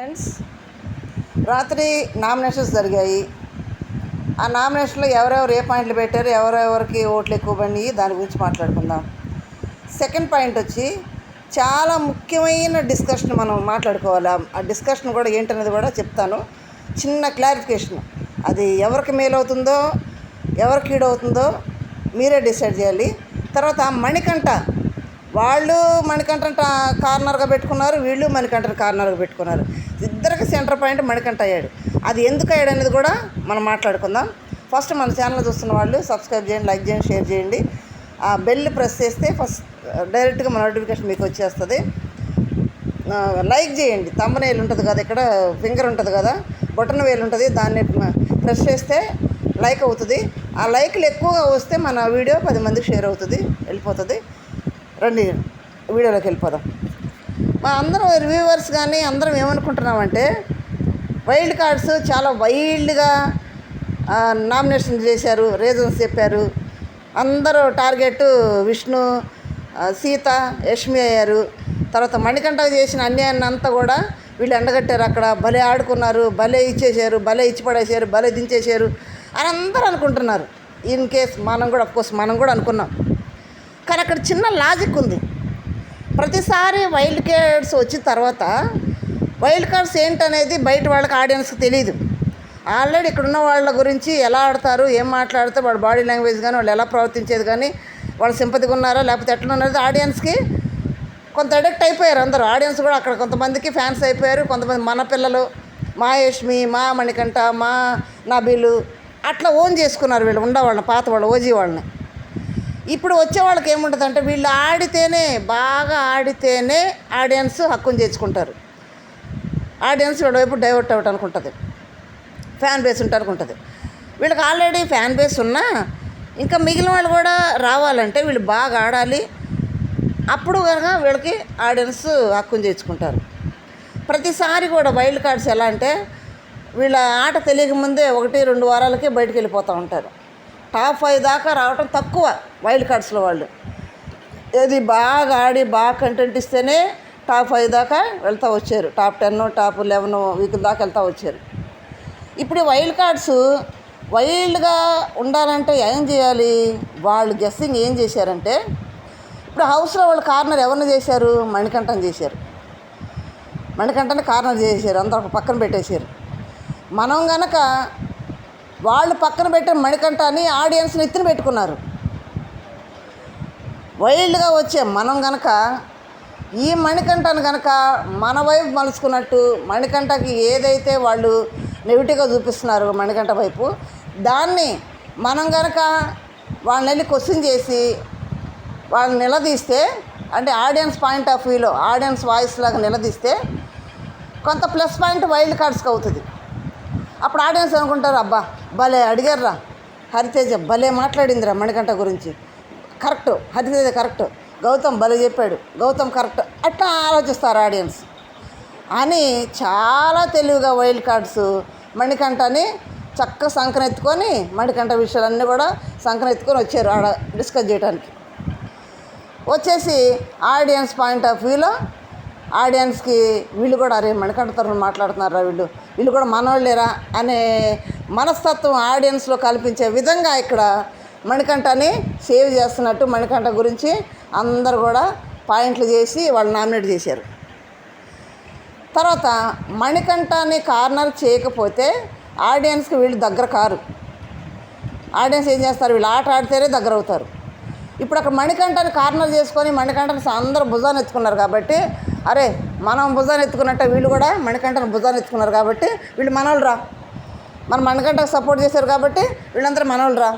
Friends రాత్రి nominations జరిగాయి. ఆ నామినేషన్లో ఎవరెవరు ఏ పాయింట్లు పెట్టారు ఎవరెవరికి ఓట్లు ఎక్కువ పడినాయి దాని గురించి మాట్లాడుకుందాం. సెకండ్ పాయింట్ వచ్చి చాలా ముఖ్యమైన డిస్కషన్ మనం మాట్లాడుకోవాలి. ఆ- డిస్కషన్ కూడా ఏంటనేది కూడా చెప్తాను. చిన్న క్లారిఫికేషన్ అది ఎవరికి మేలు అవుతుందో ఎవరికి కీడవుతుందో మీరే డిసైడ్ చేయాలి. తర్వాత మణికంఠ వాళ్ళు మణికంఠ కార్నర్గా పెట్టుకున్నారు వీళ్ళు మణికంఠ కార్నర్గా పెట్టుకున్నారు. ఇద్దరికి సెంటర్ పాయింట్ మణికంఠ అయ్యాడు. అది ఎందుకు అయ్యాడు అనేది కూడా మనం మాట్లాడుకుందాం. ఫస్ట్ మన ఛానల్ చూస్తున్న వాళ్ళు సబ్స్క్రైబ్ చేయండి లైక్ చేయండి షేర్ చేయండి. ఆ బెల్ ప్రెస్ చేస్తే ఫస్ట్ డైరెక్ట్గా మన నోటిఫికేషన్ మీకు వచ్చేస్తుంది. లైక్ చేయండి. తమ్మనేలు ఉంటుంది కదా ఇక్కడ ఫింగర్ ఉంటుంది కదా బొటన్ వేలు ఉంటుంది దాన్ని ప్రెస్ చేస్తే లైక్ అవుతుంది. ఆ లైక్లు ఎక్కువగా వస్తే మన వీడియో పది మందికి షేర్ అవుతుంది వెళ్ళిపోతుంది. రండి వీడియోలోకి వెళ్ళిపోదాం. మా అందరం రివ్యూవర్స్ కానీ అందరం ఏమనుకుంటున్నామంటే వైల్డ్ కార్డ్స్ చాలా వైల్డ్గా నామినేషన్ చేశారు రీజన్స్ చెప్పారు. అందరూ టార్గెట్ విష్ణు సీత యష్మి అయ్యారు. తర్వాత మణికంఠ చేసిన అన్యాయాన్ని అంతా కూడా వీళ్ళు ఎండగట్టారు అక్కడ. భలే ఆడుకున్నారు భలే ఇచ్చేసారు భలే ఇచ్చి పడేసారు భలే దించేశారు అని అందరూ అనుకుంటున్నారు. ఇన్ కేస్ మనం కూడా అఫ్కోర్స్ మనం కూడా అనుకున్నాం. కానీ అక్కడ చిన్న లాజిక్ ఉంది. ప్రతిసారి వైల్డ్ కార్డ్స్ వచ్చిన తర్వాత వైల్డ్ కార్డ్స్ ఏంటనేది బయట వాళ్ళకి ఆడియన్స్కి తెలియదు ఆల్రెడీ ఇక్కడున్న వాళ్ళ గురించి ఎలా ఆడతారు ఏం మాట్లాడితే వాళ్ళ బాడీ లాంగ్వేజ్ కానీ వాళ్ళు ఎలా ప్రవర్తించేది కానీ వాళ్ళు సింపతిగా ఉన్నారా లేకపోతే ఎట్లా ఉన్నది ఆడియన్స్కి కొంత అడిక్ట్ అయిపోయారు అందరూ. ఆడియన్స్ కూడా అక్కడ కొంతమందికి ఫ్యాన్స్ అయిపోయారు కొంతమంది మన పిల్లలు మా యష్మి మా మణికంఠ మా నబీలు అట్లా ఓన్ చేసుకున్నారు వీళ్ళు ఉండేవాళ్ళని పాత వాళ్ళు ఓజీ వాళ్ళని. ఇప్పుడు వచ్చే వాళ్ళకి ఏముంటుంది అంటే వీళ్ళు ఆడితేనే బాగా ఆడితేనే ఆడియన్స్ హక్కును చేర్చుకుంటారు. ఆడియన్స్ వీళ్ళ వైపు డైవర్ట్ అవ్వటానికి ఉంటుంది ఫ్యాన్ బేస్ ఉంటుంది వీళ్ళకి ఆల్రెడీ ఫ్యాన్ బేస్ ఉన్నా ఇంకా మిగిలిన వాళ్ళు కూడా రావాలంటే వీళ్ళు బాగా ఆడాలి. అప్పుడు కనుక వీళ్ళకి ఆడియన్స్ హక్కును చేర్చుకుంటారు. ప్రతిసారి కూడా వైల్డ్ కార్డ్స్ ఎలా అంటే వీళ్ళ ఆట తెలియక ముందే ఒకటి రెండు వారాలకే బయటికి వెళ్ళిపోతూ ఉంటారు. టాప్ ఫైవ్ దాకా రావటం తక్కువ వైల్డ్ కార్డ్స్లో వాళ్ళు. ఏది బాగా ఆడి బాగా కంటెంట్ ఇస్తేనే టాప్ ఫైవ్ దాకా వెళ్తూ వచ్చారు. Top ten top eleven week దాకా వెళ్తూ వచ్చారు. ఇప్పుడు వైల్డ్ కార్డ్స్ వైల్డ్గా ఉండాలంటే ఏం చేయాలి? వాళ్ళు గెస్సింగ్ ఏం చేశారంటే ఇప్పుడు హౌస్లో వాళ్ళు కార్నర్ ఎవరిని చేశారు? మణికంఠం చేశారు. మణికంఠని కార్నర్ చేశారు అందరూ ఒక పక్కన పెట్టేశారు. మనం గనక వాళ్ళు పక్కన పెట్టిన మణికంఠ అని ఆడియన్స్ని ఎత్తున పెట్టుకున్నారు. వైల్డ్గా వచ్చే మనం గనక ఈ మణికంఠను గనక మన వైపు మలుచుకున్నట్టు మణికంఠకి ఏదైతే వాళ్ళు నెగిటివ్గా చూపిస్తున్నారు మణికంఠ వైపు దాన్ని మనం గనక వాళ్ళని వెళ్ళి క్వశ్చన్ చేసి వాళ్ళని నిలదీస్తే అంటే ఆడియన్స్ పాయింట్ ఆఫ్ వ్యూలో ఆడియన్స్ వాయిస్ లాగా నిలదీస్తే కొంత ప్లస్ పాయింట్ వైల్డ్ కార్డ్స్కి అవుతుంది. అప్పుడు ఆడియన్స్ అనుకుంటారు అబ్బా భలే అడిగారురా. హరితేజ భలే మాట్లాడిందిరా మణికంఠ గురించి. Correct Hariteja correct. గౌతమ్ భలే చెప్పాడు. గౌతమ్ కరెక్ట్. అట్లా ఆలోచిస్తారు ఆడియన్స్. అని చాలా తెలివిగా వైల్డ్ కార్డ్స్ మణికంఠని చక్కగా సంకనెత్తుకొని మణికంఠ విషయాలన్నీ కూడా సంకనెత్తుకొని వచ్చారు ఆడ డిస్కస్ చేయడానికి వచ్చేసి ఆడియన్స్ పాయింట్ ఆఫ్ వ్యూలో ఆడియన్స్కి వీళ్ళు కూడా అరే మణికంఠ తరఫున మాట్లాడుతున్నారా వీళ్ళు? వీళ్ళు కూడా మనోళ్ళేరా అనే మనస్తత్వం ఆడియన్స్లో కల్పించే విధంగా ఇక్కడ మణికంఠని సేవ్ చేస్తున్నట్టు మణికంఠ గురించి అందరు కూడా పాయింట్లు చేసి వాళ్ళు నామినేట్ చేశారు. తర్వాత మణికంఠని కార్నర్ చేయకపోతే ఆడియన్స్కి వీళ్ళు దగ్గర కారు. ఆడియన్స్ ఏం చేస్తారు? వీళ్ళు ఆట ఆడితేనే దగ్గర అవుతారు ఇప్పుడు అక్కడ మణికంఠని కార్నర్ చేసుకొని మణికంఠని అందరూ భుజాన్ని ఎత్తుకున్నారు కాబట్టి అరే మనం భుజాన్ని ఎత్తుకున్నట్ట వీళ్ళు కూడా మణికంఠని భుజాన్ని ఎత్తుకున్నారు కాబట్టి వీళ్ళు మనోళ్ళు రా. మన మణికంఠకు సపోర్ట్ చేశారు కాబట్టి వీళ్ళందరూ మనోళ్ళు రా.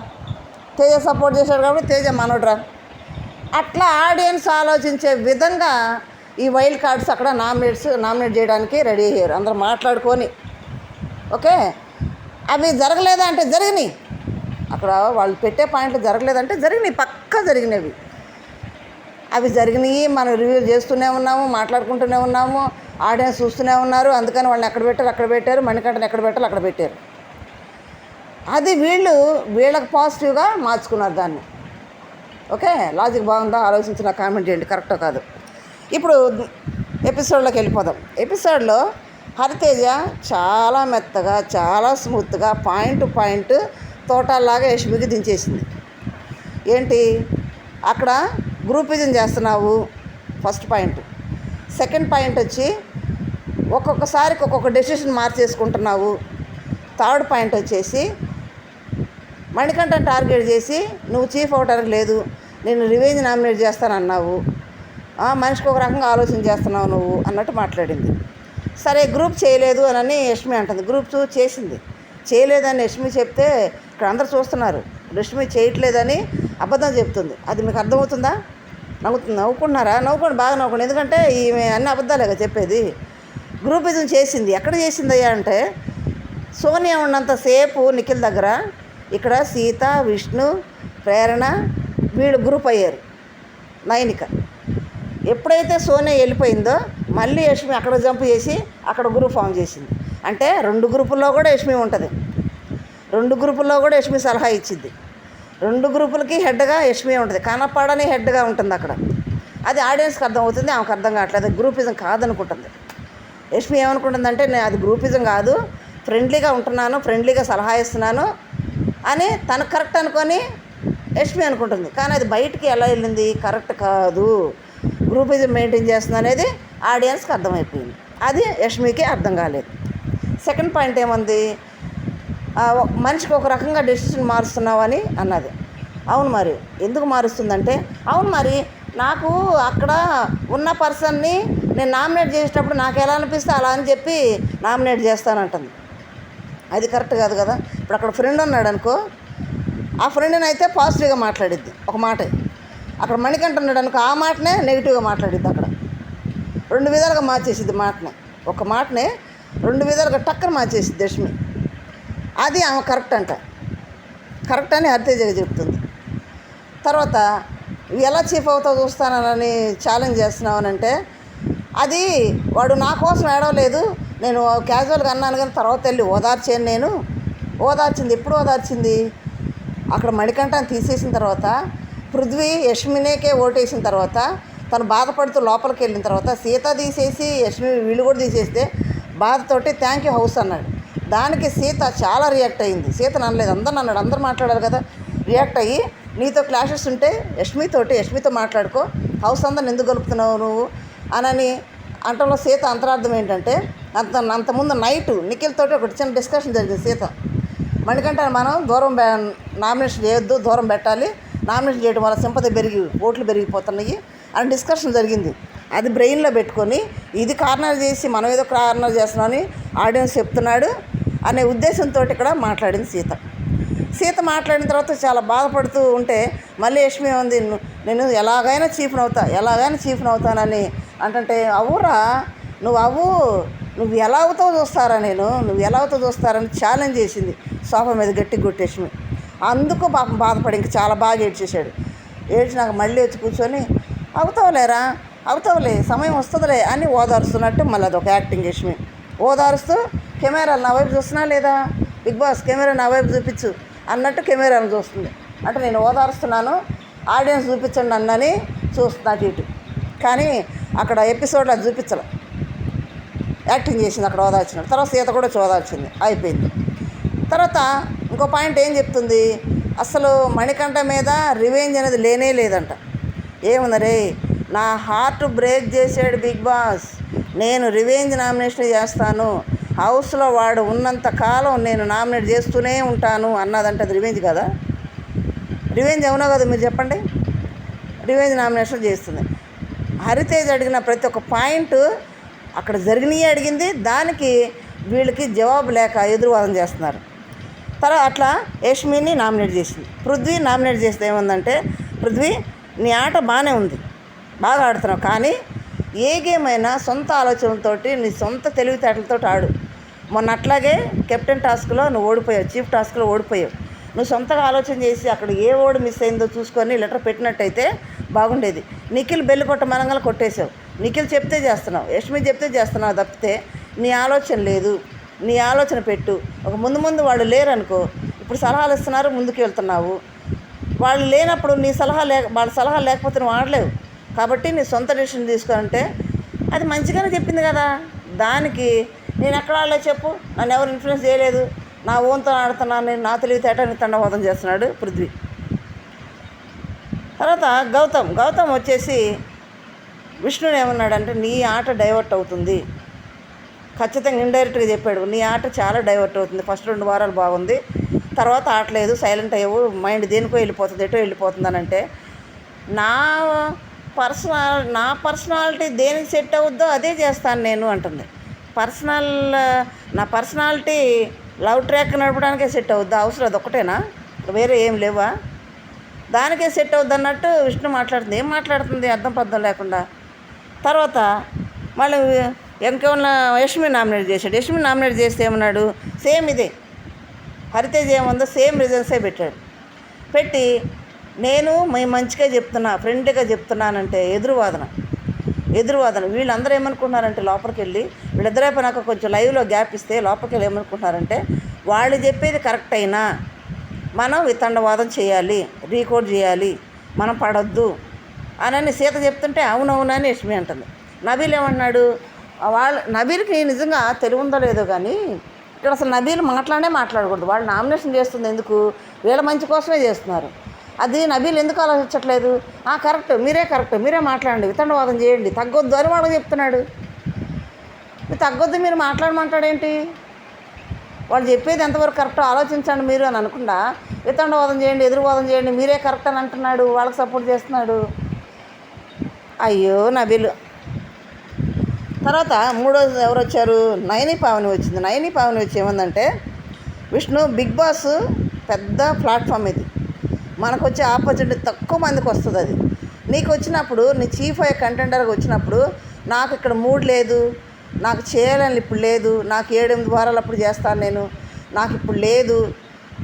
తేజ సపోర్ట్ చేశారు కాబట్టి తేజ మనోడు రా. అట్లా ఆడియన్స్ ఆలోచించే విధంగా ఈ వైల్డ్ కార్డ్స్ అక్కడ నామినేట్స్ నామినేట్ చేయడానికి రెడీ అయ్యారు. అందరూ మాట్లాడుకొని. ఓకే? అవి జరగలేదా అంటే జరిగినాయి. అక్కడ వాళ్ళు పెట్టే పాయింట్లు జరగలేదంటే జరిగినాయి పక్కా జరిగినవి. అవి జరిగినాయి మనం రివ్యూ చేస్తూనే ఉన్నాము మాట్లాడుకుంటూనే ఉన్నాము ఆడియన్స్ చూస్తూనే ఉన్నారు అందుకని వాళ్ళని ఎక్కడ పెట్టారు అక్కడ పెట్టారు మణికంఠని ఎక్కడ పెట్టారు అక్కడ పెట్టారు. అది వీళ్ళు వీళ్ళకి పాజిటివ్గా మార్చుకున్నారు దాన్ని. ఓకే? లాజిక్ బాగుందా? ఆలోచించి నాకు కామెంట్ చేయండి కరెక్టో కాదు. ఇప్పుడు ఎపిసోడ్లోకి వెళ్ళిపోదాం. ఎపిసోడ్లో హరితేజ చాలా మెత్తగా చాలా స్మూత్గా పాయింట్ పాయింట్ తోటల్లాగా యష్మికి దించేసింది. ఏంటి? అక్కడ గ్రూపిజం చేస్తున్నావు ఫస్ట్ పాయింట్. సెకండ్ పాయింట్ వచ్చి ఒక్కొక్కసారికి ఒక్కొక్క డెసిషన్ మార్చేసుకుంటున్నావు. థర్డ్ పాయింట్ వచ్చేసి మణికంఠ టార్గెట్ చేసి నువ్వు చీఫ్ అవటానికి లేదు నేను రివేంజ్ నామినేట్ చేస్తానన్నావు. మనిషికి ఒక రకంగా ఆలోచన చేస్తున్నావు నువ్వు అన్నట్టు మాట్లాడింది. సరే గ్రూప్ చేయలేదు అని యష్మి అంటుంది. గ్రూప్ టూ చేసింది. చేయలేదని యష్మి చెప్తే ఇక్కడ అందరు చూస్తున్నారు. యష్మి చేయట్లేదని అబద్ధం చెప్తుంది. అది మీకు అర్థమవుతుందా? నవ్వు నవ్వుకుంటున్నారా? నవ్వుకోండి బాగా నవ్వుకోండి. ఎందుకంటే ఈమె అన్ని అబద్ధాలేగా చెప్పేది. గ్రూప్ గ్రూపిజం చేసింది. ఎక్కడ చేసిందయ్యా అంటే సోనియా ఉన్నంతసేపు నిఖిల్ దగ్గర ఇక్కడ సీత విష్ణు ప్రేరణ వీళ్ళు గ్రూప్ అయ్యారు. నైనిక. ఎప్పుడైతే సోనియా వెళ్ళిపోయిందో మళ్ళీ యష్మి అక్కడ జంప్ చేసి అక్కడ గ్రూప్ ఫామ్ చేసింది. అంటే రెండు గ్రూపుల్లో కూడా యష్మి ఉంటుంది. రెండు గ్రూపుల్లో కూడా యష్మి సలహా ఇచ్చింది. రెండు గ్రూపులకి హెడ్గా యష్మి ఉంటుంది. కనపడని హెడ్గా ఉంటుంది అక్కడ. అది ఆడియన్స్కి అర్థం అవుతుంది ఆమెకు అర్థం కావట్లేదు. గ్రూపిజం కాదనుకుంటుంది. యష్మి ఏమనుకుంటుందంటే నేను అది గ్రూపిజం కాదు. ఫ్రెండ్లీగా ఉంటున్నాను ఫ్రెండ్లీగా సలహా ఇస్తున్నాను అని తను కరెక్ట్ అనుకొని యష్మి అనుకుంటుంది. కానీ అది బయటికి ఎలా వెళ్ళింది? కరెక్ట్ కాదు. గ్రూపిజం మెయింటైన్ చేస్తుంది అనేది ఆడియన్స్కి అర్థమైపోయింది. అది యష్మికి అర్థం కాలేదు. సెకండ్ పాయింట్ ఏముంది? మనిషికి ఒక రకంగా డెసిషన్ మారుస్తున్నావని అన్నది. అవును మరి ఎందుకు మారుస్తుందంటే అవును మరి నాకు అక్కడ ఉన్న పర్సన్ని నేను నామినేట్ చేసేటప్పుడు నాకు ఎలా అనిపిస్తే అలా అని చెప్పి నామినేట్ చేస్తానంటుంది. అది కరెక్ట్ కాదు కదా. ఇప్పుడు అక్కడ ఫ్రెండ్ ఉన్నాడు అనుకో ఆ ఫ్రెండ్ని అయితే పాజిటివ్గా మాట్లాడిద్ది ఒక మాట. అక్కడ మణికంఠ ఉన్నాడు అనుకో ఆ మాటనే నెగిటివ్గా మాట్లాడిద్ది అక్కడ. రెండు విధాలుగా మార్చేసిద్ది మాటనే. ఒక మాటనే రెండు విధాలుగా టక్కన మార్చేసిద్ది దశమి. అది ఆమె కరెక్ట్ అంట. కరెక్ట్ అని హరితేజగా చెప్తుంది. తర్వాత ఎలా చీఫ్ అవుతావు చూస్తానని ఛాలెంజ్ చేస్తున్నావనంటే అది వాడు నా కోసం ఏడవలేదు నేను క్యాజువల్గా అన్నాను కానీ తర్వాత వెళ్ళి ఓదార్చాను నేను. ఓదార్చింది ఎప్పుడు ఓదార్చింది? అక్కడ మణికంఠాన్ని తీసేసిన తర్వాత పృథ్వీ యష్మినేకే ఓటేసిన తర్వాత తను బాధపడుతూ లోపలికి వెళ్ళిన తర్వాత సీత తీసేసి యష్మి వీళ్ళు కూడా తీసేస్తే బాధతోటి థ్యాంక్ యూ హౌస్ అన్నాడు. దానికి సీత చాలా రియాక్ట్ అయింది. సీతను అనలేదు. అందరు అన్నాడు అందరు మాట్లాడారు కదా. రియాక్ట్ అయ్యి నీతో క్లాషెస్ ఉంటే యష్మితోటి యష్మితో మాట్లాడుకో. హౌస్ అందరిని ఎందుకు గలుపుతున్నావు నువ్వు? అనని అంటంలో సీత అంతరార్థం ఏంటంటే అంత అంతకుముందు నైట్ నిఖిల్ తోటి ఒక చిన్న డిస్కషన్ జరిగింది సీత. మణికంఠ మనం దూరం నామినేషన్ చేయొద్దు దూరం పెట్టాలి. నామినేషన్ చేయడం వల్ల సింపతి పెరిగి ఓట్లు పెరిగిపోతున్నాయి అని డిస్కషన్ జరిగింది. అది బ్రెయిన్లో పెట్టుకొని ఇది కార్నర్ చేసి మనం ఏదో కార్నర్ చేస్తున్నామని ఆడియన్స్ చెప్తున్నాడు. అనే ఉద్దేశంతో ఇక్కడ మాట్లాడింది సీత. సీత మాట్లాడిన తర్వాత చాలా బాధపడుతూ ఉంటే మళ్ళీ యష్మి ఉంది నేను ఎలాగైనా చీఫ్ని అవుతా ఎలాగైనా చీఫ్ని అవుతానని అంటే అవురా నువ్వు అవు నువ్వు ఎలా అవుతావు చూస్తారా నేను? నువ్వు ఎలా అవుతావు చూస్తారని ఛాలెంజ్ చేసింది సోఫా మీద గట్టి కొట్టేసి అందుకు పాపం బాధపడి ఇంక చాలా బాగా ఏడ్చేసాడు ఏడ్చినాక మళ్ళీ వచ్చి కూర్చొని అవుతావులేరా అవుతావులే సమయం వస్తుందిలే అని ఓదారుస్తున్నట్టు మళ్ళీ అదొక యాక్టింగ్ యష్మి. ఓదారుస్తూ కెమెరాలు నా వైపు చూస్తున్నా లేదా? బిగ్ బాస్ కెమెరా నా వైపు చూపించు. అన్నట్టు కెమెరాను చూస్తుంది. అంటే నేను ఓదారుస్తున్నాను. ఆడియన్స్ చూపించండి అన్నని చూస్తున్నా అటు ఇటు. కానీ అక్కడ ఎపిసోడ్ అది చూపించలే. యాక్టింగ్ చేసింది అక్కడ ఓదార్చినాడు తర్వాత సీత కూడా చూడాల్సింది అయిపోయింది. తర్వాత ఇంకో పాయింట్ ఏం చెప్తుంది? అసలు మణికంఠ మీద రివెంజ్ అనేది లేనే లేదంట. ఏముందరే నా హార్ట్ బ్రేక్ చేసాడు బిగ్ బాస్. నేను రివెంజ్ నామినేషన్ చేస్తాను. హౌస్లో వాడు ఉన్నంత కాలం నేను నామినేట్ చేస్తూనే ఉంటాను అన్నదంటే అది రివెంజ్ కదా? రివెంజ్ అవునా కదా మీరు చెప్పండి. రివెంజ్ నామినేషన్ చేస్తుంది. హరితేజ్ అడిగిన ప్రతి ఒక్క పాయింట్ అక్కడ జరిగినవి అడిగింది. దానికి వీళ్ళకి జవాబు లేక ఎదురువాదం చేస్తున్నారు. తర్వాత అట్లా యష్మిని నామినేట్ చేసింది. పృథ్వీ నామినేట్ చేస్తే ఏముందంటే పృథ్వీ నీ ఆట బాగానే ఉంది. బాగా ఆడుతున్నావు. కానీ ఏ గేమ్ అయినా సొంత ఆలోచనలతోటి నీ సొంత తెలివితేటలతో ఆడు. మొన్న అట్లాగే కెప్టెన్ టాస్క్లో నువ్వు ఓడిపోయావు చీఫ్ టాస్క్లో ఓడిపోయావు. నువ్వు సొంతగా ఆలోచన చేసి అక్కడ ఏ ఓడి మిస్ అయిందో చూసుకొని లెటర్ పెట్టినట్టయితే బాగుండేది. నిఖిల్ బెల్లి కొట్ట మనంగా కొట్టేశావు. నిఖిల్ చెప్తే చేస్తున్నావు యష్మి చెప్తే చేస్తున్నావు తప్పితే నీ ఆలోచన లేదు. నీ ఆలోచన పెట్టు. ఒక ముందు ముందు వాళ్ళు లేరనుకో ఇప్పుడు సలహాలు ఇస్తున్నారు ముందుకు వెళ్తున్నావు. వాళ్ళు లేనప్పుడు నీ సలహా లేక వాళ్ళ సలహా లేకపోతే నువ్వు ఆడలేవు. కాబట్టి నీ సొంత డెసిషన్ తీసుకోనంటే అది మంచిగానే చెప్పింది కదా. దానికి నేను ఎక్కడ ఆడలేదు చెప్పు? నన్ను ఎవరు ఇన్ఫ్లుయెన్స్ చేయలేదు. నా ఓన్తో ఆడుతున్నాను. నేను నా తెలివితేటని తండవాదం చేస్తున్నాడు పృథ్వీ. తర్వాత గౌతమ్. గౌతమ్ వచ్చేసి విష్ణుని ఏమన్నాడంటే నీ ఆట డైవర్ట్ అవుతుంది. ఖచ్చితంగా ఇండైరెక్ట్గా చెప్పాడు. నీ ఆట చాలా డైవర్ట్ అవుతుంది. ఫస్ట్ రెండు వారాలు బాగుంది. తర్వాత ఆటలేదు సైలెంట్ అయ్యవు. మైండ్ దేనికో వెళ్ళిపోతుంది. ఎటో వెళ్ళిపోతుంది అని అంటే నా పర్సనల్ నా పర్సనాలిటీ దేనికి సెట్ అవుద్దో అదే చేస్తాను నేను అంటుంది. పర్సనల్ నా పర్సనాలిటీ లవ్ ట్రాక్ నడపడానికే సెట్ అవుద్దా? అవసరం అది ఒకటేనా వేరే ఏం లేవా? దానికే సెట్ అవుద్ది అన్నట్టు విష్ణు మాట్లాడుతుంది. ఏం మాట్లాడుతుంది? అర్థం పద్ధం లేకుండా. తర్వాత మళ్ళీ ఇంకేమన్నా యష్మి నామినేట్ చేశాడు. యష్మి నామినేట్ చేస్తే ఏమన్నాడు? సేమ్ ఇదే. హరితేజ్ ఏముందో సేమ్ రిజల్ట్సే పెట్టాడు. పెట్టి నేను మీ మంచిగా చెప్తున్నా ఫ్రెండ్గా చెప్తున్నానంటే ఎదురువాదన. ఎదురువాదన. వీళ్ళందరూ ఏమనుకుంటున్నారంటే లోపలికి వెళ్ళి వీళ్ళిద్దరైపోయినాక కొంచెం లైవ్లో గ్యాప్ ఇస్తే లోపలికి వెళ్ళి ఏమనుకుంటున్నారంటే వాళ్ళు చెప్పేది కరెక్ట్ అయినా మనం వితండవాదం చేయాలి రీకోడ్ చేయాలి మనం పడొద్దు అని సీత చెప్తుంటే అవునవునని యష్మి అంటుంది. నబీల్ ఏమన్నాడు? వాళ్ళ నబీల్కి నిజంగా తెలివి ఉందో లేదో కానీ ఇక్కడ అసలు నబీలు మాట్లాడే మాట్లాడకూడదు. వాళ్ళు నామినేషన్ చేస్తుంది ఎందుకు? వీళ్ళ మంచి కోసమే చేస్తున్నారు. అది నబీలు ఎందుకు ఆలోచించట్లేదు? ఆ కరెక్ట్ మీరే కరెక్ట్ మీరే మాట్లాడండి. వితండవాదం చేయండి. తగ్గొద్దు అని వాడు చెప్తున్నాడు. మీరు తగ్గొద్దు మీరు మాట్లాడమంటాడేంటి? వాళ్ళు చెప్పేది ఎంతవరకు కరెక్టో ఆలోచించండి మీరు అని అనుకుండా వితండవాదం చేయండి ఎదురువాదం చేయండి మీరే కరెక్ట్ అని అంటున్నాడు. వాళ్ళకి సపోర్ట్ చేస్తున్నాడు. అయ్యో నబీలు. తర్వాత మూడో ఎవరు వచ్చారు? నయని పావని వచ్చింది. నయని పావని వచ్చి ఏమందంటే విష్ణు బిగ్ బాస్ పెద్ద ప్లాట్ఫామ్ ఇది. మనకు వచ్చే ఆపర్చునిటీ తక్కువ మందికి వస్తుంది అది. నీకు వచ్చినప్పుడు నీ చీఫ్ అయ్యే కంటెండర్గా వచ్చినప్పుడు నాకు ఇక్కడ మూడ్ లేదు నాకు చేయాలని ఇప్పుడు లేదు నాకు ఏడెనిమిది వారాలు అప్పుడు చేస్తాను నేను నాకు ఇప్పుడు లేదు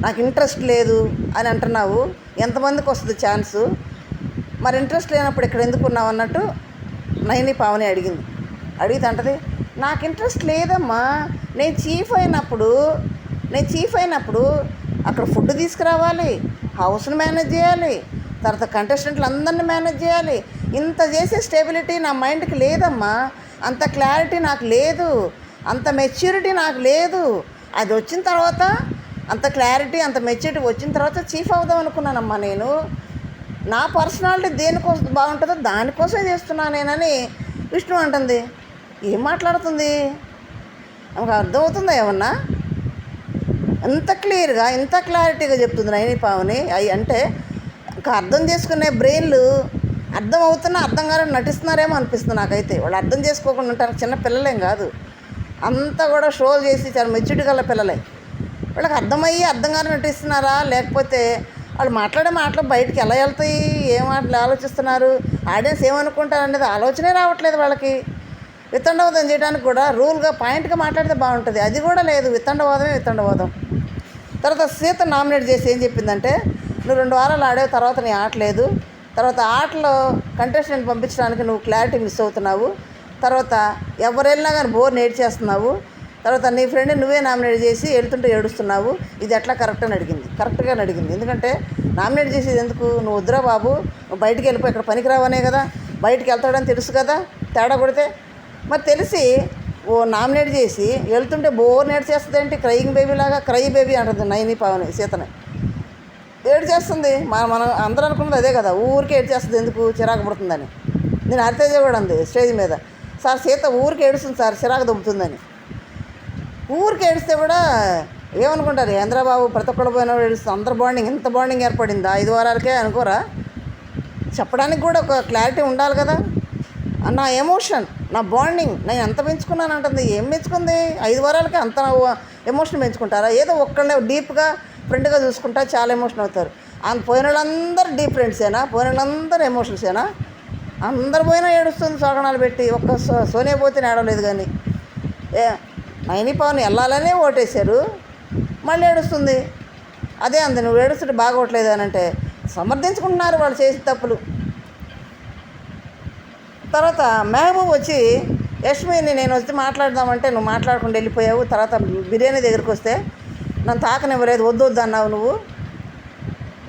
నాకు ఇంట్రెస్ట్ లేదు అని అంటున్నావు. ఎంతమందికి వస్తుంది ఛాన్సు మరి ఇంట్రెస్ట్ లేనప్పుడు ఇక్కడ ఎందుకు ఉన్నావు అన్నట్టు నైని పావని అడిగింది. అడిగితే అంటది నాకు ఇంట్రెస్ట్ లేదమ్మా. నేను చీఫ్ అయినప్పుడు నేను చీఫ్ అయినప్పుడు అక్కడ ఫుడ్ తీసుకురావాలి హౌస్ని మేనేజ్ చేయాలి. తర్వాత కంటెస్టెంట్లు అందరిని మేనేజ్ చేయాలి. ఇంత చేసే స్టెబిలిటీ నా మైండ్కి లేదమ్మా. అంత క్లారిటీ నాకు లేదు. అంత మెచ్యూరిటీ నాకు లేదు. అది వచ్చిన తర్వాత అంత క్లారిటీ అంత మెచ్యూరిటీ వచ్చిన తర్వాత చీఫ్ అవుదాం అనుకున్నానమ్మా నేను. నా పర్సనాలిటీ దేనికోసం బాగుంటుందో దానికోసమే చేస్తున్నా నేనని విష్ణు అంటుంది. ఏం మాట్లాడుతుంది? ఆమెకు అర్థమవుతుందా ఏమన్నా? ఎంత క్లియర్గా ఇంత క్లారిటీగా చెప్తుంది నయని పావని. అవి అంటే ఇంకా అర్థం చేసుకునే బ్రెయిన్లు అర్థం అవుతున్నా అర్థం కాదు నటిస్తున్నారేమో అనిపిస్తుంది నాకైతే. వాళ్ళు అర్థం చేసుకోకుండా ఉంటారు. చిన్న పిల్లలేం కాదు. అంతా కూడా షోలు చేసి చాలా మెచ్యూరిటీ గల పిల్లలే. వాళ్ళకి అర్థమయ్యి అర్థం కాని నటిస్తున్నారా? లేకపోతే వాళ్ళు మాట్లాడే మాటలు బయటికి ఎలా వెళ్తాయి? ఏం మాటలు ఆలోచిస్తున్నారు? ఆడియన్స్ ఏమనుకుంటారు అనేది ఆలోచనే రావట్లేదు వాళ్ళకి. వితండవాదం చేయడానికి కూడా రూల్గా పాయింట్గా మాట్లాడితే బాగుంటుంది. అది కూడా లేదు. వితండవాదమే వితండవాదం. తర్వాత సీత నామినేట్ చేసి ఏం చెప్పిందంటే నువ్వు రెండు వారాలు ఆడావు తర్వాత నీ ఆట లేదు. తర్వాత ఆటలో కంటెస్టెంట్ పంపించడానికి నువ్వు క్లారిటీ మిస్ అవుతున్నావు. తర్వాత ఎవరు వెళ్ళినా కానీ బోర్ నేర్చేస్తున్నావు. తర్వాత నీ ఫ్రెండ్ నువ్వే నామినేట్ చేసి వెళ్తుంటే ఏడుస్తున్నావు. ఇది ఎట్లా కరెక్ట్ అని అడిగింది. కరెక్ట్గా అడిగింది. ఎందుకంటే నామినేట్ చేసేది ఎందుకు? నువ్వు వద్దురా బాబు. నువ్వు బయటికి వెళ్ళిపోయి ఇక్కడ పనికిరావనే కదా. బయటికి వెళ్తాడని తెలుసు కదా. తేడా కొడితే. మరి తెలిసి ఓ నామినేట్ చేసి వెళ్తుంటే బోర్ నేట్ చేస్తుంది ఏంటి క్రయింగ్ బేబీ లాగా క్రై బేబీ అంటుంది నైని పవని సీతని. ఏడు చేస్తుంది మన మనం అందరూ అనుకున్నది అదే కదా. ఊరికే ఏడు చేస్తుంది ఎందుకు? చిరాకు పడుతుందని. నేను హరితేజ కూడా స్టేజ్ మీద. సార్ సీత ఊరికి ఏడుస్తుంది సార్ చిరాకు దొబ్బుతుందని ఊరికి ఏడిస్తే కూడా ఏమనుకుంటారు? చంద్రబాబు ప్రతి ఒక్కడు పోయిన ఏడుస్తుంది. అందరు బాండింగ్ ఇంత బాండింగ్ ఏర్పడిందా? ఐదు వారాలకే అనుకోరా? చెప్పడానికి కూడా ఒక క్లారిటీ ఉండాలి కదా. నా ఎమోషన్ నా బాండింగ్ నేను ఎంత పెంచుకున్నాను అంటుంది. ఏం పెంచుకుంది? ఐదు వారాలకి అంత ఎమోషన్ పెంచుకుంటారా? ఏదో ఒక్కళ్ళే డీప్గా ఫ్రెండ్గా చూసుకుంటా చాలా ఎమోషన్ అవుతారు. అంత పోయిన వాళ్ళందరూ డీప్ ఫ్రెండ్సేనా పోయిన వాళ్ళందరూ ఎమోషన్సేనా అందరు పోయినా ఏడుస్తుంది సోగణాలు పెట్టి. ఒక్క సో- సోనియా పోతే ఏడవలేదు కానీ. ఏ నైని పవన్ వెళ్ళాలనే ఓటేశారు. మళ్ళీ ఏడుస్తుంది. అదే అంది నువ్వు ఏడుస్తుంటే బాగోట్లేదు అని అంటే సమర్థించుకుంటున్నారు వాళ్ళు చేసిన తప్పులు. తర్వాత మెహబూబ్ వచ్చి యష్మిని నేను వచ్చి మాట్లాడదామంటే నువ్వు మాట్లాడకుండా వెళ్ళిపోయావు తర్వాత బిర్యానీ దగ్గరికి వస్తే నన్ను తాకనివ్వలేదు వద్దు వద్దు అన్నావు నువ్వు.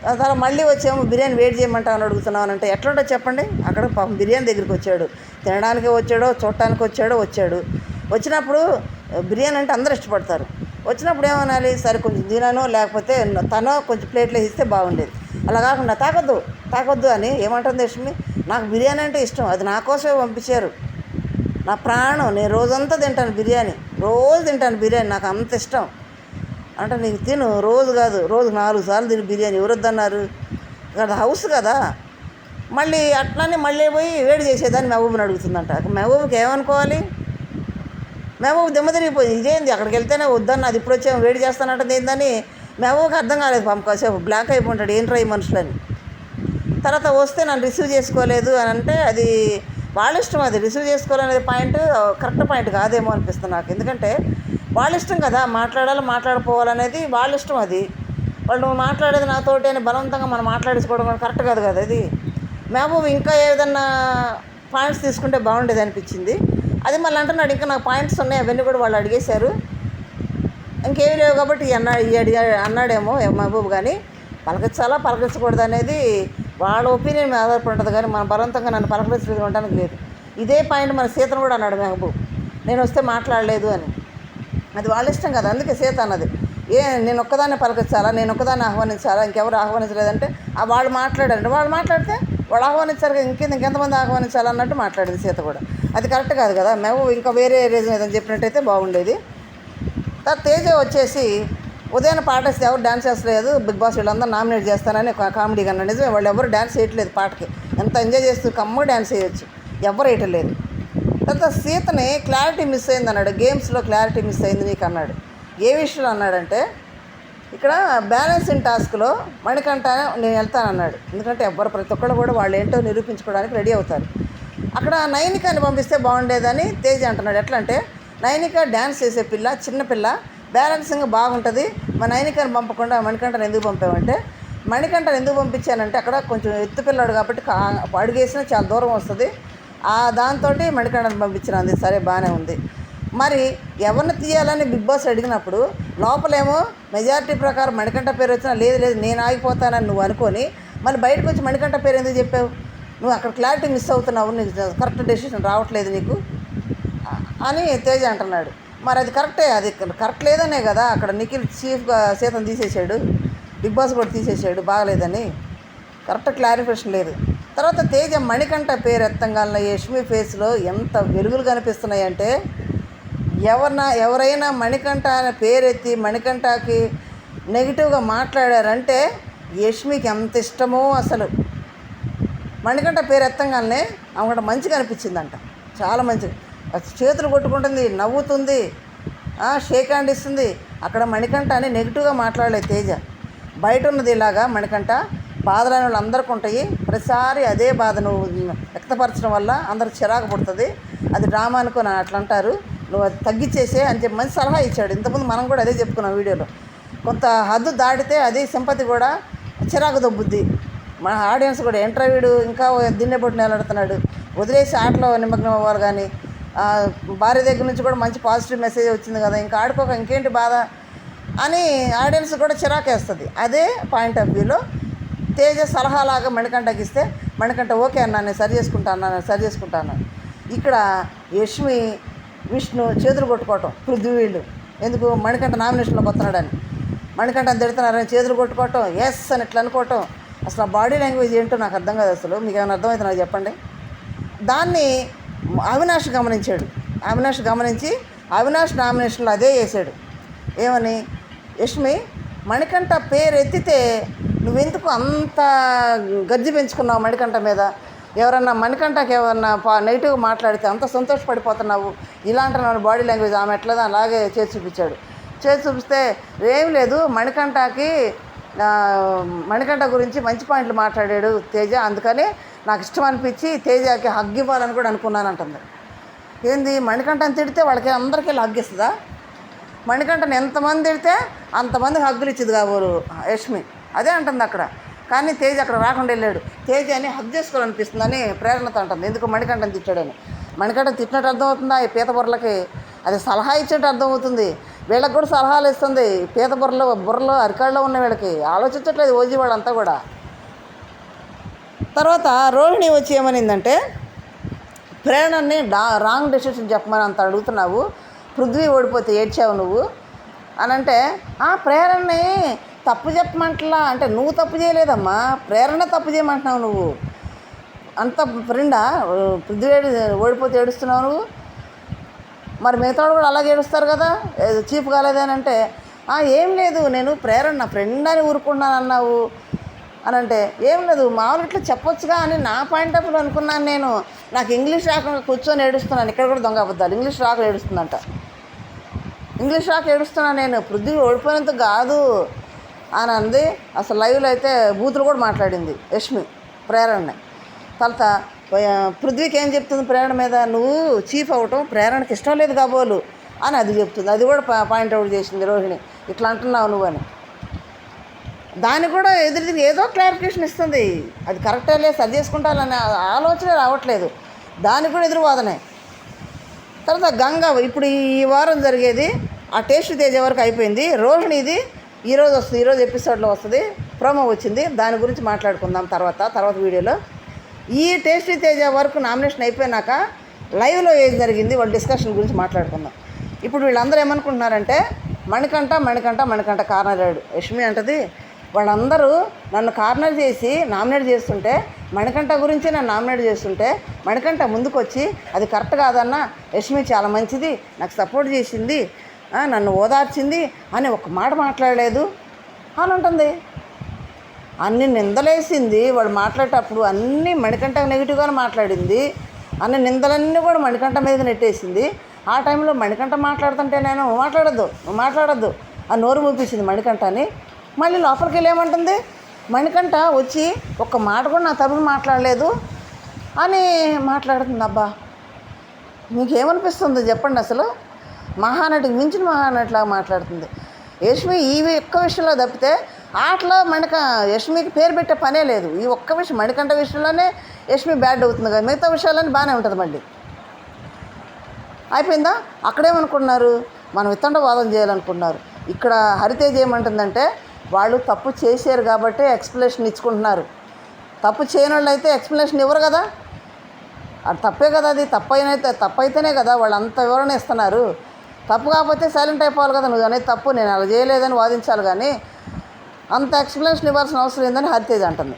ఆ తర్వాత మళ్ళీ వచ్చాము బిర్యానీ వెయిట్ చేయమంటావు అని అడుగుతున్నావు అని అంటే ఎట్లుంటో చెప్పండి? అక్కడ పాపం బిర్యానీ దగ్గరికి వచ్చాడు. తినడానికి వచ్చాడో చూడటానికి వచ్చాడో వచ్చాడు. వచ్చినప్పుడు బిర్యానీ అంటే అందరూ ఇష్టపడతారు. వచ్చినప్పుడు ఏమనాలి? సరే కొంచెం తినను లేకపోతే తనో కొంచెం ప్లేట్లో ఇస్తే బాగుండేది. అలా కాకుండా తాకొద్దు తాకొద్దు అని ఏమంటుంది యష్మి? నాకు బిర్యానీ అంటే ఇష్టం. అది నా కోసమే పంపించారు. నా ప్రాణం. నేను రోజంతా తింటాను బిర్యానీ. రోజు తింటాను బిర్యానీ. నాకు అంత ఇష్టం. అంటే నీకు తిను. రోజు కాదు. రోజు నాలుగు సార్లు తిని బిర్యానీ. ఎవరు వద్దన్నారు ఇక్కడ హౌస్ కదా. మళ్ళీ అట్లానే మళ్ళీ పోయి వేడి చేసేదాన్ని మహబూబ్ని అడుగుతుందంట. మహబూబ్కి ఏమనుకోవాలి? మహబూబ్ దెమ్మ తిరిగిపోయింది. ఇదేంది? అక్కడికి వెళ్తేనే వద్దన్న. అది ఇప్పుడు వచ్చాము వేడి చేస్తానంటే ఏందని మహబూబ్కి అర్థం కాలేదు పంప. కాసేపు బ్లాక్ అయిపోయింటాడు ఏంట్రా ఈ మనుషులని? తర్వాత వస్తే నన్ను రిసీవ్ చేసుకోలేదు అని అంటే అది వాళ్ళ ఇష్టం అది. రిసీవ్ చేసుకోవాలనేది పాయింట్ కరెక్ట్ పాయింట్ కాదేమో అనిపిస్తుంది నాకు. ఎందుకంటే వాళ్ళ ఇష్టం కదా మాట్లాడాలి మాట్లాడిపోవాలనేది వాళ్ళ ఇష్టం అది. వాళ్ళు మాట్లాడేది నాతోటి అని బలవంతంగా మనం మాట్లాడించుకోవడం కరెక్ట్ కాదు కదా అది. మహబూబ్ ఇంకా ఏదన్నా పాయింట్స్ తీసుకుంటే బాగుండేది అనిపించింది. అది మళ్ళీ అంటున్నాడు ఇంకా నాకు పాయింట్స్ ఉన్నాయి అవన్నీ కూడా వాళ్ళు అడిగేశారు. ఇంకేమి లేవు కాబట్టి అన్నా ఈ అడిగా అన్నాడేమో మహబూబ్ కానీ పలకరించాలా పలకరించకూడదు అనేది వాళ్ళ ఒపీనియన్ మీద ఆధారపడి ఉంటుంది కానీ మన బలవంతంగా నన్ను పలకరించలేదు ఉండడానికి లేదు. ఇదే పాయింట్ మన సీతను కూడా అన్నాడు మెహబూబ్ నేను వస్తే మాట్లాడలేదు అని. అది వాళ్ళ ఇష్టం కదా. అందుకే సీత అన్నది. ఏ నేను ఒక్కదాన్ని పలకరించాలా? నేను ఒక్కదాన్ని ఆహ్వానించాలా? ఇంకెవరు ఆహ్వానించలేదంటే ఆ వాళ్ళు మాట్లాడారంటే వాళ్ళు మాట్లాడితే వాళ్ళు ఆహ్వానించారు కదా ఇంకేంది ఇంకెంతమంది ఆహ్వానించాలన్నట్టు మాట్లాడింది సీత కూడా. అది కరెక్ట్ కాదు కదా. మేము ఇంకా వేరే రీజన్ ఏదైనా చెప్పినట్టయితే బాగుండేది. తర్వాత తేజ వచ్చేసి ఉదయం పాట వేస్తే ఎవరు డ్యాన్స్ చేస్తలేదు. బిగ్ బాస్ వీళ్ళందరూ నామినేట్ చేస్తారని ఒక కామెడీ కన్నా నిజమే. వాళ్ళు ఎవరు డ్యాన్స్ చేయట్లేదు పాటకి. ఎంత ఎంజాయ్ చేస్తూ కమ్మ డ్యాన్స్ చేయొచ్చు. ఎవరు వేయటలేదు. తర్వాత సీతని క్లారిటీ మిస్ అయింది అన్నాడు. గేమ్స్లో క్లారిటీ మిస్ అయింది నీకు అన్నాడు. ఏ విషయంలో అన్నాడంటే ఇక్కడ బ్యాలెన్సింగ్ టాస్క్లో మణికంఠ నేను వెళ్తానన్నాడు ఎందుకంటే ఎవ్వరు ప్రతి ఒక్కళ్ళు కూడా వాళ్ళు ఏంటో నిరూపించుకోవడానికి రెడీ అవుతారు. అక్కడ నైనికాని పంపిస్తే బాగుండేదని తేజ్ అంటున్నాడు. ఎట్లా అంటే నైనిక డ్యాన్స్ చేసే పిల్ల చిన్న పిల్ల బ్యాలెన్సింగ్ బాగుంటుంది. మా నైనికాని పంపకుండా మణికంఠను ఎందుకు పంపామంటే మణికంఠను ఎందుకు పంపించానంటే అక్కడ కొంచెం ఎత్తు పిల్లాడు కాబట్టి అడుగేసినా చాలా దూరం వస్తుంది. ఆ దాంతో మణికంఠను పంపించినది. సరే బాగానే ఉంది. మరి ఎవరిని తీయాలని బిగ్ బాస్ అడిగినప్పుడు లోపలేమో మెజారిటీ ప్రకారం మణికంఠ పేరు వచ్చినా లేదు లేదు నేను ఆగిపోతానని నువ్వు అనుకొని మళ్ళీ బయటకు వచ్చి మణికంఠ పేరు ఎందుకు చెప్పావు? నువ్వు అక్కడ క్లారిటీ మిస్ అవుతున్నావు నీకు కరెక్ట్ డెసిషన్ రావట్లేదు నీకు? అని తేజ అంటున్నాడు. మరి అది కరెక్టే అది కరెక్ట్ లేదనే కదా అక్కడ నిఖిల్ చీఫ్గా సీతం తీసేసాడు బిగ్ బాస్ కూడా తీసేసాడు బాగలేదని. కరెక్ట్ క్లారిఫికేషన్ లేదు. తర్వాత తేజ మణికంఠ పేరు ఎత్తంగాల యష్మి ఫేస్లో ఎంత వెలుగులు కనిపిస్తున్నాయంటే ఎవరినా ఎవరైనా మణికంఠ అనే పేరెత్తి మణికంఠకి నెగిటివ్గా మాట్లాడారంటే యష్మికి ఎంత ఇష్టమో అసలు. మణికంఠ పేరు ఎత్తంగానే ఆమె మంచిగా అనిపించిందంట. చాలా మంచిగా చేతులు కొట్టుకుంటుంది నవ్వుతుంది షేక్ హ్యాండ్ ఇస్తుంది. అక్కడ మణికంఠ అని నెగిటివ్గా మాట్లాడలేదు తేజ. బయట ఉన్నది ఇలాగా మణికంఠ బాధలైన వాళ్ళు అందరికీ ఉంటాయి. ప్రతిసారి అదే బాధ నువ్వు వ్యక్తపరచడం వల్ల అందరు చిరాకు పుడుతుంది. అది డ్రామా అనుకుని అట్లా అంటారు. నువ్వు అది తగ్గించేసే అని చెప్పి మంచి సలహా ఇచ్చాడు. ఇంతకుముందు మనం కూడా అదే చెప్పుకున్నాం వీడియోలో. కొంత హద్దు దాటితే అది సింపతి కూడా చిరాకు దొబ్బుద్ది. మన ఆడియన్స్ కూడా ఎంటర్ వీడు ఇంకా దిన్నె పొట్టు నిలబడుతున్నాడు. వదిలేసి ఆటలో నిమగ్నం అవ్వాలి కానీ భార్య దగ్గర నుంచి కూడా మంచి పాజిటివ్ మెసేజ్ వచ్చింది కదా ఇంకా ఆడుకోక ఇంకేంటి బాధ అని ఆడియన్స్ కూడా చిరాకేస్తుంది. అదే పాయింట్ ఆఫ్ వ్యూలో తేజ సలహాలాగా మణికంఠకి ఇస్తే మణికంట ఓకే అన్నా నేను సరి చేసుకుంటాను నేను సరి చేసుకుంటాను ఇక్కడ యష్మి విష్ణు చేతులు కొట్టుకోవటం పృథ్వీళ్ళు ఎందుకు? మణికంట నామినేషన్లో కొత్తనాడని మణికంఠ తిడుతున్నారని చేతులు కొట్టుకోవటం ఎస్ అని ఇట్లా అనుకోవటం. అసలు ఆ బాడీ లాంగ్వేజ్ ఏంటో నాకు అర్థం కాదు అసలు. మీకు ఏమైనా అర్థమైతే నాకు చెప్పండి. దాన్ని అవినాష్ గమనించాడు. అవినాష్ గమనించి అవినాష్ నామినేషన్లో అదే చేశాడు. ఏమని? యష్మి మణికంఠ పేరు ఎత్తితే నువ్వెందుకు అంత గజ్జి పెంచుకున్నావు మణికంఠ మీద? ఎవరన్నా మణికంఠకి ఎవరన్నా పా నెగిటివ్ మాట్లాడితే అంత సంతోషపడిపోతున్నావు? ఇలాంటి నన్ను బాడీ లాంగ్వేజ్ ఆమె ఎట్లదా? అలాగే చేసి చూపించాడు. చేసి చూపిస్తే ఏం లేదు మణికంఠకి మణికంఠ గురించి మంచి పాయింట్లు మాట్లాడాడు తేజ. అందుకని నాకు ఇష్టం అనిపించి తేజకి హగ్ ఇవ్వాలని కూడా అనుకున్నాను అంటుంది ఏంది మణికంఠని తిడితే వాళ్ళకి అందరికీ హగ్ ఇస్తుందా? మణికంఠని ఎంతమంది తిడితే అంతమంది హగ్గులు ఇచ్చింది కాబోరు యష్మి. అదే అంటుంది అక్కడ. కానీ తేజ్ అక్కడ రాకుండా వెళ్ళాడు. తేజ్ అని హగ్ చేసుకోవాలనిపిస్తుందని ప్రేరణతో అంటుంది. ఎందుకు మణికంఠని తిట్టాడని? మణికంఠని తిట్టినట్టు అర్థమవుతుందా ఈ పీత బుర్రలకి? అది సలహా ఇచ్చినట్టు అర్థమవుతుంది. వీళ్ళకి కూడా సలహాలు ఇస్తుంది. పీత బుర్రలో బుర్రలో అరికాళ్ళలో ఉన్న వీళ్ళకి. ఆలోచించట్లేదు ఓజీ వాళ్ళంతా కూడా. తర్వాత రోహిణి వచ్చి ఏమనిందంటే ప్రేరణని డా రాంగ్ డెసిషన్ చెప్పమని అంత అడుగుతున్నావు. పృథ్వీ ఓడిపోతే ఏడ్చావు నువ్వు. అని అంటే "ఆ, ప్రేరణని తప్పు చెప్పమంటలా అంటే నువ్వు తప్పు చేయలేదమ్మా. ప్రేరణ తప్పు చేయమంటున్నావు నువ్వు. అంత ఫ్రెండా పృథ్వీ ఏడి- ఓడిపోతే ఏడుస్తున్నావు నువ్వు. మరి మిగతా కూడా అలాగే ఏడుస్తారు కదా. ఏదో కాలేదని అంటే ఏం లేదు. నేను ప్రేరణ నా ఫ్రెండ్ అని ఊరుకున్నాను అన్నావు అని అంటే ఏం లేదు మామూలు ఇట్లా చెప్పొచ్చుగా అని నా పాయింట్ ఆఫ్ వ్యూ అనుకున్నాను నేను. నాకు ఇంగ్లీష్ రాకుండా కూర్చొని ఏడుస్తున్నాను. ఇక్కడ కూడా దొంగ అబద్ధాలు. ఇంగ్లీష్ రాక ఏడుస్తుందంట. ఇంగ్లీష్ రాక ఏడుస్తున్నా నేను. పృథ్వీ ఓడిపోయినంత కాదు అని అంది. అసలు లైవ్లో అయితే బూతులు కూడా మాట్లాడింది. యష్మి ప్రేరణ తర్వాత పృథ్వీకి ఏం చెప్తుంది ప్రేరణ మీద? నువ్వు చీఫ్ అవ్వటం ప్రేరణకి ఇష్టం లేదు కాబోలు అని అది చెప్తుంది. అది కూడా పాయింట్ అవుట్ చేసింది రోహిణి. ఇట్లా అంటున్నావు నువ్వు అని. దాన్ని కూడా ఎదురు ఏదో క్లారిఫికేషన్ ఇస్తుంది. అది కరెక్టే లేదు సరి చేసుకుంటాననే ఆలోచన రావట్లేదు. దానికి కూడా ఎదురువాదనే. తర్వాత గంగ ఇప్పుడు ఈ వారం జరిగేది ఆ టేస్ట్ తేజ వరకు అయిపోయింది. రోహిణిది ఈరోజు వస్తుంది ఈరోజు ఎపిసోడ్లో వస్తుంది. ప్రోమో వచ్చింది. దాని గురించి మాట్లాడుకుందాం తర్వాత తర్వాత వీడియోలో. ఈ టేస్టీ తేజ వరకు నామినేషన్ అయిపోయినాక లైవ్లో ఏం జరిగింది వాళ్ళ డిస్కషన్ గురించి మాట్లాడుకుందాం. ఇప్పుడు వీళ్ళందరూ ఏమనుకుంటున్నారంటే మణికంట మణికంట మణికంట కార్నర్ యష్మి అంటది వాళ్ళందరూ నన్ను కార్నర్ చేసి నామినేట్ చేస్తుంటే మణికంఠ గురించి నన్ను నామినేట్ చేస్తుంటే మణికంఠ ముందుకు వచ్చి అది కరెక్ట్ కాదన్న యష్మి చాలా మంచిది నాకు సపోర్ట్ చేసింది నన్ను ఓదార్చింది అని ఒక మాట మాట్లాడలేదు. అని ఉంటుంది అన్ని నిందలేసింది వాడు మాట్లాడేటప్పుడు అన్నీ మణికంఠ నెగిటివ్గానే మాట్లాడింది. అన్ని నిందలన్నీ కూడా మణికంఠ మీద నెట్టేసింది. ఆ టైంలో మణికంఠ మాట్లాడుతుంటే నేను మాట్లాడద్దు నువ్వు మాట్లాడద్దు ఆ నోరు మూపించింది మణికంఠని. మళ్ళీ లోపలికి వెళ్ళేమంటుంది? మణికంట మణికంఠ వచ్చి ఒక్క మాట కూడా నా తరపున మాట్లాడలేదు. అని మాట్లాడుతుంది అబ్బా మీకు ఏమనిపిస్తుంది చెప్పండి అసలు? మహానటికి మించిన మహానటిలాగా మాట్లాడుతుంది. యష్మి ఈ ఒక్క విషయంలో తప్పితే ఆటలో మణిక యష్మికి పేరు పెట్టే పనే లేదు. ఈ ఒక్క విషయం మణికంఠ విషయంలోనే యష్మి బ్యాడ్ అవుతుంది కదా. మిగతా విషయాలని బాగానే ఉంటుంది మళ్ళీ. అయిపోయిందా? అక్కడేమనుకున్నారు? మనం విత్తండ వాదం చేయాలనుకున్నారు. ఇక్కడ హరితేజ్ ఏమంటుందంటే వాళ్ళు తప్పు చేశారు కాబట్టి ఎక్స్ప్లెనేషన్ ఇచ్చుకుంటున్నారు. తప్పు చేయని వాళ్ళు అయితే ఎక్స్ప్లెనేషన్ ఇవ్వరు కదా? అది తప్పే కదా అది? తప్పైనైతే తప్పైతేనే కదా వాళ్ళు అంత వివరణ ఇస్తున్నారు. తప్పు కాకపోతే సైలెంట్ అయిపోవాలి కదా? నువ్వు అనేది తప్పు నేను అలా చేయలేదని వాదించాలి కానీ అంత ఎక్స్ప్లెనేషన్ ఇవ్వాల్సిన అవసరం ఏందని హరితేజ్ అంటుంది.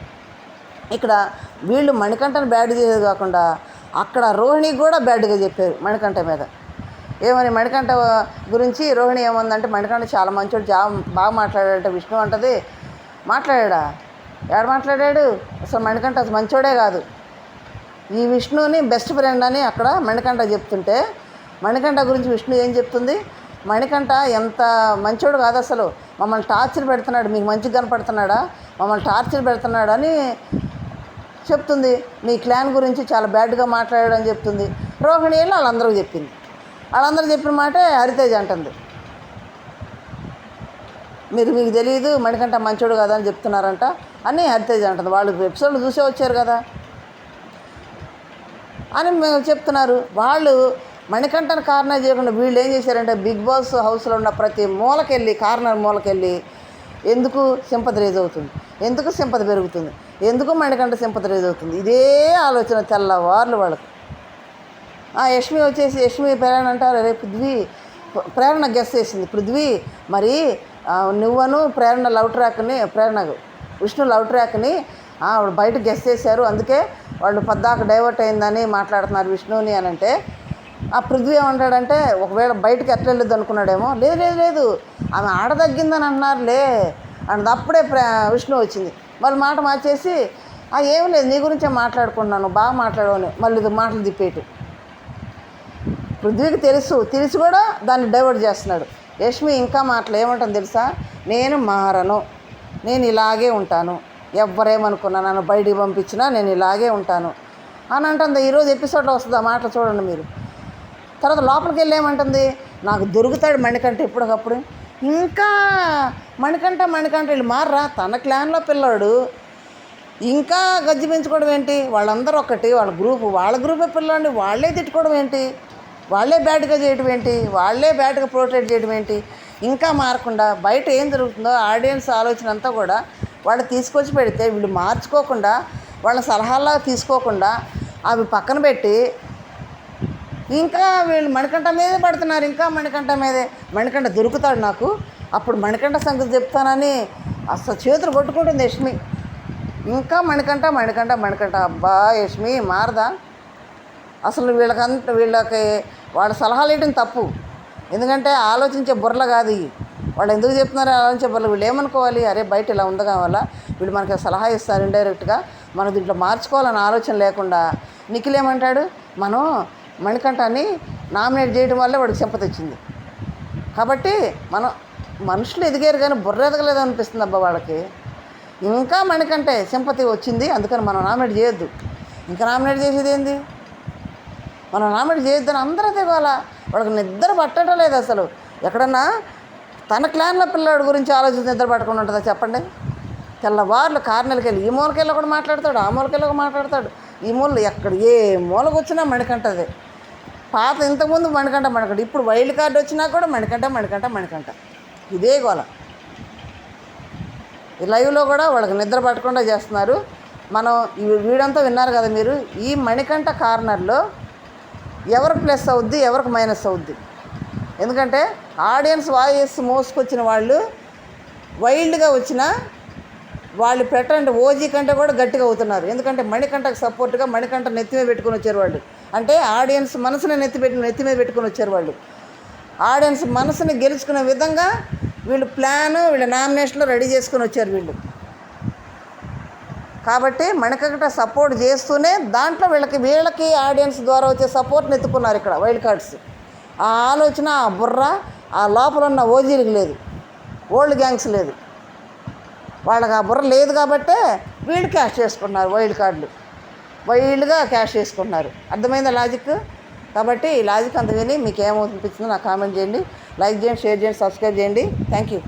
ఇక్కడ వీళ్ళు మణికంఠను బ్యాడ్ చేసేది కాకుండా అక్కడ రోహిణి కూడా బ్యాడ్గా చెప్పారు మణికంఠ మీద. ఏమని మణికంఠ గురించి రోహిణి ఏమందంటే మణికంఠ చాలా మంచోడు జా బాగా మాట్లాడాడట విష్ణు అంటది. మాట్లాడా ఏడ మాట్లాడాడు? అసలు మణికంఠ అసలు మంచోడే కాదు. ఈ విష్ణుని బెస్ట్ ఫ్రెండ్ అని అక్కడ మణికంఠ చెప్తుంటే మణికంఠ గురించి విష్ణు ఏం చెప్తుంది? మణికంఠ ఎంత మంచోడు కాదు అసలు. మమ్మల్ని టార్చర్ పెడుతున్నాడు మీకు మంచిగా కనపడుతున్నాడా మమ్మల్ని టార్చర్ పెడుతున్నాడు అని చెప్తుంది. మీ క్లాన్ గురించి చాలా బ్యాడ్గా మాట్లాడాడు అని చెప్తుంది. రోహిణి వెళ్ళి వాళ్ళందరూ చెప్పింది. వాళ్ళందరూ చెప్పిన మాటే హరితేజ్ అంటుంది. మీరు మీకు తెలియదు మణికంఠ మంచోడు కదా అని చెప్తున్నారంట. అని హరితేజ్ అంటుంది. వాళ్ళు ఎపిసోడ్లు చూసే వచ్చారు కదా. అని మేము చెప్తున్నారు. వాళ్ళు మణికంఠను కార్నర్ చేయకుండా వీళ్ళు ఏం చేశారంటే బిగ్ బాస్ హౌస్లో ఉన్న ప్రతి మూలకెళ్ళి కార్నర్ మూలకెళ్ళి ఎందుకు సింపతి రేజ్ అవుతుంది? ఎందుకు సింపతి పెరుగుతుంది? ఎందుకు మణికంఠ సింపతి రేజ్ అవుతుంది? ఇదే ఆలోచన తెల్లవార్లు వాళ్ళకి. ఆ యష్మి వచ్చేసి యష్మి ప్రేరణ అంటారు. రే పృథ్వీ ప్రేరణ గెస్ చేసింది. పృథ్వీ మరి నువ్వను ప్రేరణ లవ్ ట్రాక్ని ప్రేరణ విష్ణు లవ్ ట్రాక్ని ఆవిడ బయట గెస్ చేశారు. అందుకే వాళ్ళు పద్దాక డైవర్ట్ అయిందని మాట్లాడుతున్నారు విష్ణుని అని అంటే ఆ పృథ్వీ ఏమంటాడంటే ఒకవేళ బయటకు ఎట్లా అనుకున్నాడేమో లేదు లేదు లేదు ఆమె ఆడదగ్గిందని అన్నారులే అండ్ అప్పుడే ప్ర- విష్ణు వచ్చింది. వాళ్ళు మాట మార్చేసి ఏం లేదు నీ గురించే మాట్లాడుకున్నాను బాగా మాట్లాడవని. మళ్ళీ మాటలు తిప్పేటు. పృథ్వీకి తెలుసు. తెలిసి కూడా దాన్ని డైవర్ట్ చేస్తున్నాడు. యష్మి ఇంకా మాటలు ఏమంటుంది తెలుసా? నేను మారను. నేను ఇలాగే ఉంటాను. ఎవరేమనుకున్నా నన్ను బయటికి పంపించినా నేను ఇలాగే ఉంటాను. అని అంటుంది. ఈరోజు ఎపిసోడ్లో వస్తుంది ఆ మాటలు చూడండి మీరు. తర్వాత లోపలికి వెళ్ళేమంటుంది నాకు దొరుకుతాడు మణికంఠ ఎప్పటికప్పుడు. ఇంకా మణికంఠ మణికంఠ వీళ్ళు మారరా? తన క్లాన్లో పిల్లాడు. ఇంకా గజ్జి పెంచుకోవడం ఏంటి? వాళ్ళందరూ ఒకటి వాళ్ళ గ్రూప్ వాళ్ళ గ్రూపే పిల్లండి వాళ్ళే తిట్టుకోవడం ఏంటి? వాళ్ళే బ్యాడ్గా చేయడం ఏంటి? వాళ్ళే బ్యాడ్గా ప్రొటెక్ట్ చేయడం ఏంటి? ఇంకా మారకుండా బయట ఏం జరుగుతుందో ఆడియన్స్ ఆలోచన అంతా కూడా వాళ్ళు తీసుకొచ్చి పెడితే వీళ్ళు మార్చుకోకుండా వాళ్ళ సలహాలా తీసుకోకుండా అవి పక్కన పెట్టి ఇంకా వీళ్ళు మణికంఠ మీదే పడుతున్నారు. ఇంకా మణికంఠ మీదే. మణికంఠ దొరుకుతాడు నాకు. అప్పుడు మణికంఠ సంగతి చెప్తానని అసలు చేతులు కొట్టుకుంటుంది యష్మి. ఇంకా మణికంఠ మణికంఠ మణికంఠ. అబ్బా యష్మి మారదా? అసలు వీళ్ళకంత వీళ్ళకి వాళ్ళ సలహాలు ఇవ్వడం తప్పు. ఎందుకంటే ఆలోచించే బుర్రలు కాదు ఇవి. వాళ్ళు ఎందుకు చెప్తున్నారో ఆలోచించే బుర్రలు వీళ్ళు ఏమనుకోవాలి? అరే బయట ఇలా ఉంది కావాలా వీళ్ళు మనకి సలహా ఇస్తారు ఇండైరెక్ట్గా మనం దీంట్లో మార్చుకోవాలని ఆలోచన లేకుండా. నిఖిల్ ఏమంటాడు? మనం మణికంఠాన్ని నామినేట్ చేయడం వల్లే వాడికి సంపద వచ్చింది కాబట్టి మనం మనుషులు ఎదిగారు కానీ బుర్ర ఎదగలేదు అనిపిస్తుంది అబ్బా వాళ్ళకి. ఇంకా మణికంటే సింపతి వచ్చింది అందుకని మనం నామినేట్ చేయొద్దు. ఇంకా నామినేట్ చేసేది ఏంది? మనం నామినేట్ చేయొద్దని అందరూ దిగాల వాళ్ళకి నిద్ర పట్టడం లేదు అసలు. ఎక్కడన్నా తన క్లాన్ల పిల్లాడి గురించి ఆలోచించి నిద్ర పట్టకుండా ఉంటుందా చెప్పండి? తెల్లవార్లు కార్నెలకి వెళ్ళి ఈ మూలకెళ్ళి కూడా మాట్లాడతాడు ఆ మూలకెళ్ళి కూడా మాట్లాడతాడు. ఈ మూల ఎక్కడ ఏ మూలకు వచ్చినా మణికంటది పాత ఇంతకుముందు మణికంట మణికంట ఇప్పుడు వైల్డ్ కార్డు వచ్చినా కూడా మణికంట మణికంట మణికంట ఇదే గోల. ఈ లైవ్లో కూడా వాళ్ళకి నిద్ర పట్టకుండా చేస్తున్నారు. మనం ఈ వీడంతా విన్నారు కదా మీరు ఈ మణికంఠ కార్నర్లో ఎవరికి ప్లస్ అవుద్ది ఎవరికి మైనస్ అవుద్ది. ఎందుకంటే ఆడియన్స్ వాయిస్ మోసుకొచ్చిన వాళ్ళు వైల్డ్గా వచ్చిన వాళ్ళు పెట్టండి ఓజీ కంటే కూడా గట్టిగా అవుతున్నారు. ఎందుకంటే మణికంఠకు సపోర్ట్గా మణికంఠ నెత్తిమే పెట్టుకుని వచ్చారు వాళ్ళు. అంటే ఆడియన్స్ మనసుని నెత్తి పెట్టి నెత్తిమే పెట్టుకుని వచ్చారు వాళ్ళు. ఆడియన్స్ మనసుని గెలుచుకునే విధంగా వీళ్ళు ప్లాన్ వీళ్ళ నామినేషన్లో రెడీ చేసుకుని వచ్చారు వీళ్ళు. కాబట్టి మణికట సపోర్ట్ చేస్తూనే దాంట్లో వీళ్ళకి వీళ్ళకి ఆడియన్స్ ద్వారా వచ్చే సపోర్ట్ని ఎత్తుకున్నారు ఇక్కడ వైల్డ్ కార్డ్స్ ఆ ఆలోచన ఆ బుర్ర ఆ లోపల ఉన్న ఓజీలకు లేదు. ఓల్డ్ గ్యాంగ్స్ లేదు. వాళ్ళకి ఆ బుర్ర లేదు కాబట్టే వీళ్ళు క్యాష్ చేసుకున్నారు వైల్డ్ కార్డులు వైల్డ్గా క్యాష్ చేసుకున్నారు. అర్థమైందా లాజిక్ కాబట్టి ఈ లాజిక్ అంత విని మీకు ఏమనిపించిందో నాకు కామెంట్ చేయండి. లైక్ చేయండి షేర్ చేయండి సబ్స్క్రైబ్ చేయండి. Thank you